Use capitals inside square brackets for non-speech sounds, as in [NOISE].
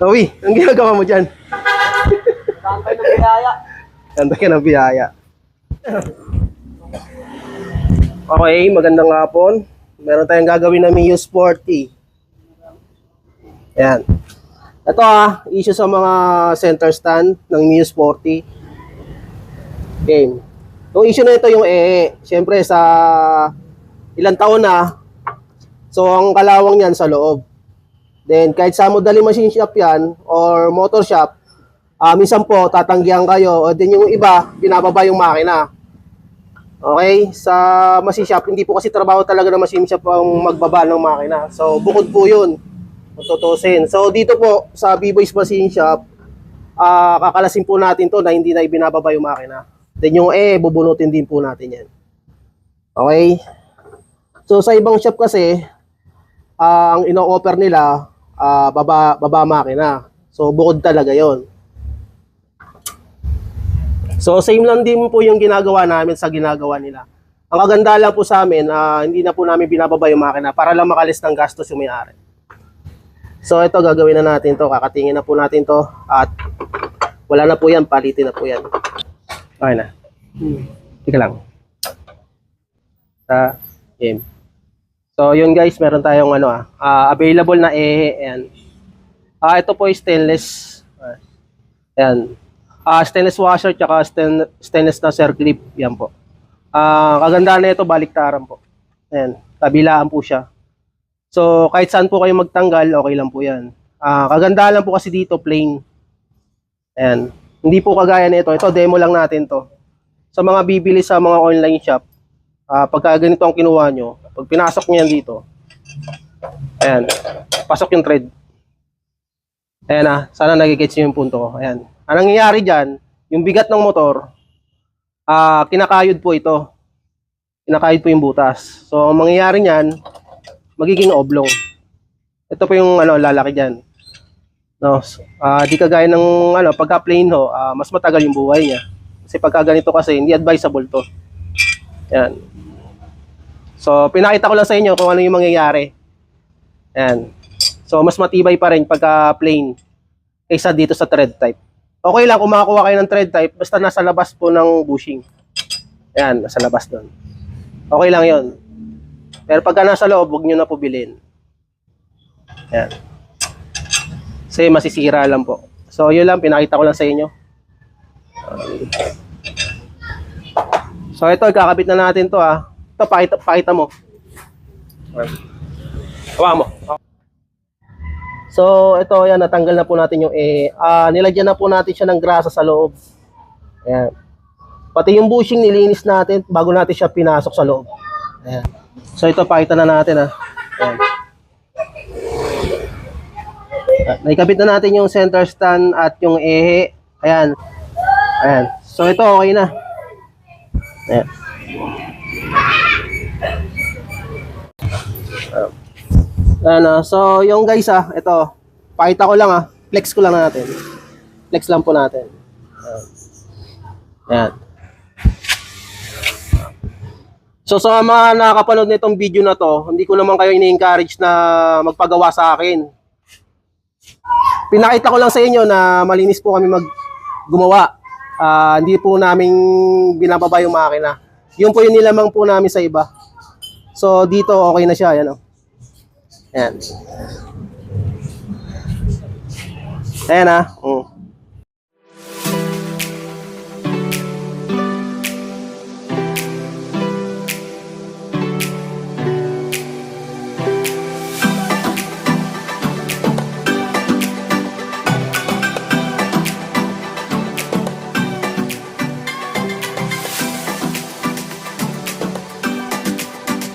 Uy, ang ginagawa mo dyan? Tantay ng biyaya. [LAUGHS] Ganda ka ng biyaya. Okay, magandang hapon. Meron tayong gagawin na Mio Sporty. Ayan. Ito ah, issue sa mga center stand ng Mio Sporty. Game. Yung issue na ito yung EE. Siyempre sa ilang taon na, so ang kalawang niyan sa loob. Then kahit sa modeling machine shop yan or motor shop, Ah, minsan po tatanggihan kayo o din yung iba binababa yung makina. Okay? Sa machine shop, hindi po kasi trabaho talaga ng machine shop ang magbaba ng makina. So, bukod po yun. Tutusin. So, dito po sa B-Boys Machine Shop, ah kakalasin po natin to na hindi na ibinababa yung makina. Then yung E, bubunutin din po natin yan. Okay? So, sa ibang shop kasi, ah, ang ino-offer nila, ah, baba, baba makina. So, bukod talaga yon. So same lang din po yung ginagawa namin sa ginagawa nila. Ang kaganda lang po sa amin, ah, hindi na po namin binababa yung makina para lang makalis ng gastos yung may-ari. So ito gagawin na natin to, kakatingin na po natin to at wala na po yan, palitin na po yan. Okay na. Tika lang. Sa game. So yun guys, meron tayong ano ah, ah, available na eh, ayan. Ah, ito po is stainless. Ah, Ayan. Ah, stainless washer tsaka stain, stainless na circle clip. Yan po. Ah, kagandahan na ito baliktaran po. Ayan, kabilaan po siya. So, kahit saan po kayo magtanggal, okay lang po 'yan. Ah, kagandahan lang po kasi dito plain. Ayan. Hindi po kagaya nito. Ito demo lang natin 'to. Sa mga bibili sa mga online shop, ah pagka ganito ang kinuha nyo, pag pinasok yan dito, ayan, pasok yung thread. Ayan na, sana nagigets nyo yung punto ko. Ayan. Ang nangyayari dyan, yung bigat ng motor, ah kinakayod po ito. Kinakayod po yung butas. So, ang mangyayari niyan, magiging oblong. Ito po yung ano, lalaki dyan. No, ah di kagaya ng ano, pagka plain ho, ah, mas matagal yung buhay niya. Kasi pagka ganito kasi, hindi advisable to. Yan. So, pinakita ko lang sa inyo kung ano yung mangyayari. Yan. So, mas matibay pa rin pagka plain kaysa dito sa thread type. Okay lang kung makakuha kayo ng thread type, basta nasa labas po ng bushing. Yan, nasa labas doon. Okay lang yon. Pero pagka nasa loob, huwag nyo na po bilhin. Yan. Kasi masisira lang po. So, yun lang, pinakita ko lang sa inyo. So, ito, kakabit na natin to ah. Ito, pakita, pakita mo. Hawa mo. So, ito, yan, natanggal na po natin yung eh, ah, nilagyan na po natin siya ng grasa sa loob. Ayan. Pati yung bushing nilinis natin bago natin siya pinasok sa loob. Ayan. So, ito, pakita na natin ah. Ayan. Ah, Naikabit na natin yung center stand at yung ehe. Ayan. Ayan. So, ito, okay na. Ayan. Ano, so yung guys ah, ito, pakita ko lang ah, flex ko lang natin. Flex lang po natin. Ayan. So sa mga nakakapanood nitong video na to, hindi ko naman kayo ini-encourage na magpagawa sa akin. Pinakita ko lang sa inyo na malinis po kami mag gumawa. Ah, hindi po namin binababa yung makina. Yun po yung nilamang po namin sa iba. So dito okay na siya, yan oh. Ayan ah. Mm.